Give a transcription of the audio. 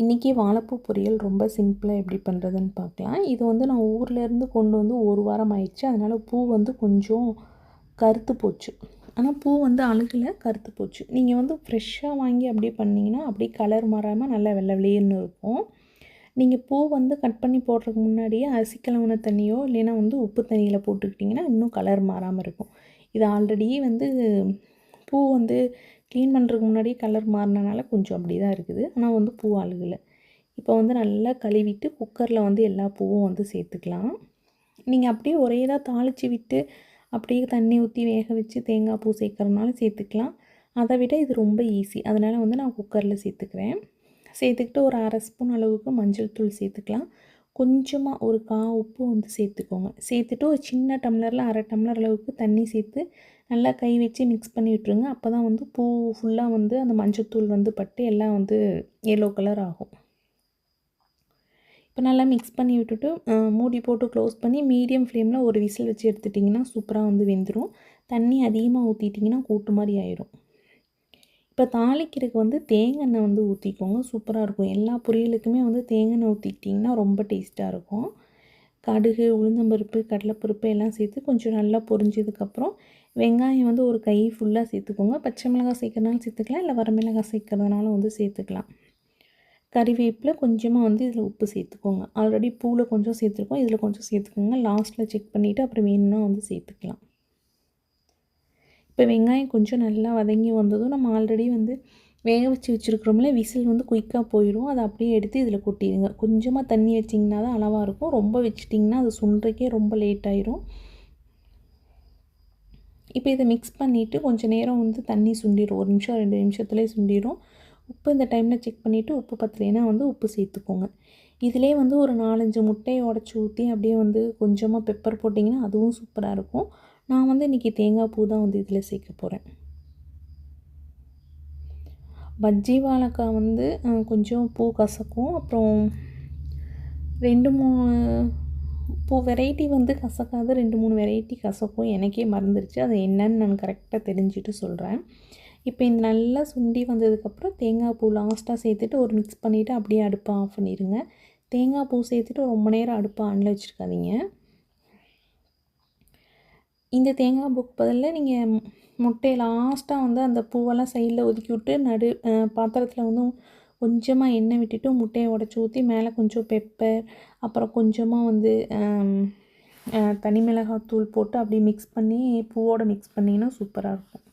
இன்றைக்கி வாழைப்பூ பொரியல் ரொம்ப சிம்பிளாக எப்படி பண்ணுறதுன்னு பார்க்கலாம். இது வந்து நான் ஊர்லேருந்து கொண்டு வந்து ஒரு வாரம் ஆயிடுச்சு. அதனால் பூ வந்து கொஞ்சம் கருத்து போச்சு. ஆனால் பூ வந்து அழுகலை கருத்து போச்சு. நீங்கள் வந்து ஃப்ரெஷ்ஷாக வாங்கி அப்படியே பண்ணிங்கன்னா அப்படியே கலர் மாறாமல் நல்லா வெள்ளை வெளியேன்னு இருக்கும். நீங்கள் பூ வந்து கட் பண்ணி போடுறதுக்கு முன்னாடியே அரிசி கலவுன தண்ணியோ இல்லைன்னா வந்து உப்பு தண்ணியில் போட்டுக்கிட்டிங்கன்னா இன்னும் கலர் மாறாமல் இருக்கும். இது ஆல்ரெடி வந்து பூ வந்து க்ளீன் பண்ணுறதுக்கு முன்னாடியே கலர் மாறினனால கொஞ்சம் அப்படி தான் இருக்குது. ஆனால் வந்து பூ அழுகலை. இப்போ வந்து நல்லா கழுவிட்டு குக்கரில் வந்து எல்லா பூவும் வந்து சேர்த்துக்கலாம். நீங்கள் அப்படியே ஒரே இதாக தாளித்து விட்டு அப்படியே தண்ணி ஊற்றி வேக வச்சு தேங்காய் பூ சேர்க்குறதுனால சேர்த்துக்கலாம். அதை விட இது ரொம்ப ஈஸி அதனால் வந்து நான் குக்கரில் சேர்த்துக்கிறேன். சேர்த்துக்கிட்டு ஒரு அரை ஸ்பூன் அளவுக்கு மஞ்சள் தூள் சேர்த்துக்கலாம். கொஞ்சமாக ஒரு கா உப்பு வந்து சேர்த்துக்கோங்க. சேர்த்துட்டு ஒரு சின்ன டம்ளரில் அரை டம்ளர் அளவுக்கு தண்ணி சேர்த்து நல்லா கை வச்சு மிக்ஸ் பண்ணி விட்ருங்க அப்போ தான் வந்து பூ ஃபுல்லாக வந்து அந்த மஞ்சத்தூள் வந்து பட்டு எல்லாம் வந்து எல்லோ கலர் ஆகும். இப்போ நல்லா மிக்ஸ் பண்ணி விட்டுட்டு மூடி போட்டு க்ளோஸ் பண்ணி மீடியம் ஃப்ளேமில் ஒரு விசில் வச்சு எடுத்துட்டிங்கன்னா சூப்பராக வந்து வெந்துடும் தண்ணி அதிகமாக ஊற்றிட்டிங்கன்னா கூட்டு மாதிரி ஆயிரும். இப்போ தாளிக்கிறதுக்கு வந்து தேங்காய் வந்து ஊற்றிக்கோங்க சூப்பராக இருக்கும். எல்லா பொரியலுக்குமே வந்து தேங்காய் ஊற்றிக்கிட்டிங்கன்னா ரொம்ப டேஸ்ட்டாக இருக்கும். கடுகு உளுந்தம்பருப்பு கடலைப்பருப்பு எல்லாம் சேர்த்து கொஞ்சம் நல்லா பொரிஞ்சதுக்கப்புறம் வெங்காயம் வந்து ஒரு கை ஃபுல்லாக சேர்த்துக்கோங்க. பச்சை மிளகாய் சேர்க்கறதுனால சேர்த்துக்கலாம். இல்லை வரமிளகாய் சேர்க்கறதுனால வந்து சேர்த்துக்கலாம். கறிவேப்பில் கொஞ்சமாக வந்து இதில் உப்பு சேர்த்துக்கோங்க. ஆல்ரெடி பூவில் கொஞ்சம் சேர்த்துருக்கோம். இதில் கொஞ்சம் சேர்த்துக்கோங்க. லாஸ்ட்டில் செக் பண்ணிவிட்டு அப்புறம் வேணும்னா வந்து சேர்த்துக்கலாம். இப்போ வெங்காயம் கொஞ்சம் நல்லா வதங்கி வந்ததும் நம்ம ஆல்ரெடி வந்து வேக வச்சு வச்சுருக்குறோம்ல விசில் வந்து குயிக்காக போயிடும். அதை அப்படியே எடுத்து இதில் கொட்டிடுங்க. கொஞ்சமாக தண்ணி வச்சிங்கன்னா தான் அளவாக இருக்கும். ரொம்ப வச்சிட்டிங்கன்னா அது சுண்டுறக்கே ரொம்ப லேட் ஆயிரும். இப்போ இதை மிக்ஸ் பண்ணிவிட்டு கொஞ்சம் நேரம் வந்து தண்ணி சுண்டிடும் ஒரு நிமிஷம் ரெண்டு நிமிஷத்துலேயே சுண்டிடும் உப்பு இந்த டைமில் செக் பண்ணிவிட்டு உப்பு பத்தலைன்னா வந்து உப்பு சேர்த்துக்கோங்க. இதிலே வந்து ஒரு நாலஞ்சு முட்டையை உடச்சி ஊற்றி அப்படியே வந்து கொஞ்சமாக பெப்பர் போட்டிங்கன்னா அதுவும் சூப்பராக இருக்கும். நான் வந்து இன்றைக்கி தேங்காய் பூ தான் வந்து இதில் சேர்க்க போகிறேன் பஜ்ஜி வாழைக்காய் வந்து கொஞ்சம் பூ கசக்கும். அப்புறம் ரெண்டு மூணு பூ வெரைட்டி வந்து கசக்காது. ரெண்டு மூணு வெரைட்டி கசக்கும். எனக்கே மறந்துருச்சு. அது என்னன்னு நான் கரெக்டாக தெரிஞ்சுட்டு சொல்கிறேன் இப்போ இந்த நல்லா சுண்டி வந்ததுக்கப்புறம் தேங்காய் பூ லாஸ்ட்டாக சேர்த்துட்டு ஒரு மிக்ஸ் பண்ணிவிட்டு அப்படியே அடுப்பை ஆஃப் பண்ணிடுங்க தேங்காய் பூ சேர்த்துட்டு ரொம்ப நேரம் அடுப்பை ஆனில் வச்சுருக்காதீங்க. இந்த தேங்காய் பூக்கு பதிலில் நீங்கள் முட்டையை லாஸ்ட்டாக வந்து அந்த பூவெல்லாம் சைடில் ஒதுக்கி விட்டு நடு பாத்திரத்தில் வந்து கொஞ்சமாக எண்ணெய் விட்டுட்டு முட்டையை உடச்சி ஊற்றி மேலே கொஞ்சம் பெப்பர் அப்புறம் கொஞ்சமாக வந்து தனி மிளகாய் தூள் போட்டு அப்படியே மிக்ஸ் பண்ணி பூவோடு மிக்ஸ் பண்ணிங்கன்னா சூப்பராக இருக்கும்.